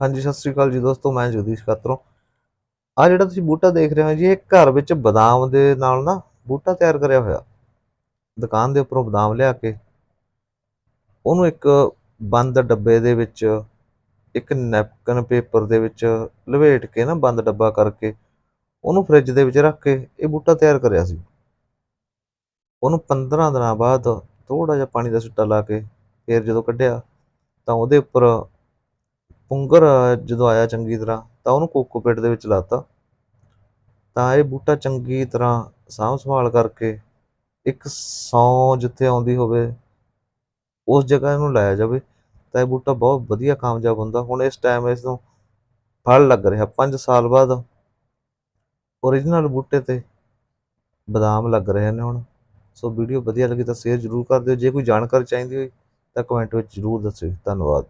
ਹਾਂਜੀ, ਸਤਿ ਸ੍ਰੀ ਅਕਾਲ ਜੀ ਦੋਸਤੋ, ਮੈਂ ਜਗਦੀਸ਼ ਕਾਤਰੋਂ ਆ ਜਿਹੜਾ ਤੁਸੀਂ ਬੂਟਾ ਦੇਖ ਰਹੇ ਹੋ ਜੀ, ਇਹ ਘਰ ਵਿੱਚ ਬਦਾਮ ਦੇ ਨਾਲ ਨਾ ਬੂਟਾ ਤਿਆਰ ਕਰਿਆ ਹੋਇਆ। ਦੁਕਾਨ ਦੇ ਉੱਪਰੋਂ ਬਦਾਮ ਲਿਆ ਕੇ, ਉਹਨੂੰ ਇੱਕ ਬੰਦ ਡੱਬੇ ਦੇ ਵਿੱਚ, ਇੱਕ ਨੈਪਕਿਨ ਪੇਪਰ ਦੇ ਵਿੱਚ ਲਵੇਟ ਕੇ ਨਾ ਬੰਦ ਡੱਬਾ ਕਰਕੇ, ਉਹਨੂੰ ਫ੍ਰਿਜ ਦੇ ਵਿੱਚ ਰੱਖ ਕੇ ਇਹ ਬੂਟਾ ਤਿਆਰ ਕਰਿਆ ਸੀ। ਉਹਨੂੰ 15 ਦਿਨਾਂ ਬਾਅਦ ਥੋੜਾ ਜਿਹਾ ਪਾਣੀ ਦਾ ਛਿੱਟਾ ਲਾ ਕੇ ਫਿਰ ਜਦੋਂ ਕੱਢਿਆ, ਤਾਂ ਉਹਦੇ ਉੱਪਰ ਪੁੰਗਰ ਜਦੋਂ ਆਇਆ ਚੰਗੀ ਤਰ੍ਹਾਂ, ਤਾਂ ਉਹਨੂੰ ਕੋਕੋਪੀਟ ਦੇ ਵਿੱਚ ਲਾਤਾ। ਤਾਂ ਇਹ ਬੂਟਾ ਚੰਗੀ ਤਰ੍ਹਾਂ ਸਾਂਭ ਸੰਭਾਲ ਕਰਕੇ ਇੱਕ ਸੌ ਜਿੱਥੇ ਆਉਂਦੀ ਹੋਵੇ, ਉਸ ਜਗ੍ਹਾ ਇਹਨੂੰ ਲਾਇਆ ਜਾਵੇ, ਤਾਂ ਇਹ ਬੂਟਾ ਬਹੁਤ ਵਧੀਆ ਕਾਮਯਾਬ ਹੁੰਦਾ। ਹੁਣ ਇਸ ਟਾਈਮ ਇਸ ਨੂੰ ਫਲ ਲੱਗ ਰਿਹਾ। 5 ਸਾਲ ਬਾਅਦ ਓਰੀਜਨਲ ਬੂਟੇ ਤੇ ਬਦਾਮ ਲੱਗ ਰਹੇ ਨੇ ਹੁਣ। ਸੋ ਵੀਡੀਓ ਵਧੀਆ ਲੱਗੀ ਤਾਂ ਸ਼ੇਅਰ ਜ਼ਰੂਰ ਕਰ ਦਿਓ। ਜੇ ਕੋਈ ਜਾਣਕਾਰੀ ਚਾਹੀਦੀ ਹੋਈ ਤਾਂ ਕਮੈਂਟ ਵਿੱਚ ਜ਼ਰੂਰ ਦੱਸਿਓ। ਧੰਨਵਾਦ।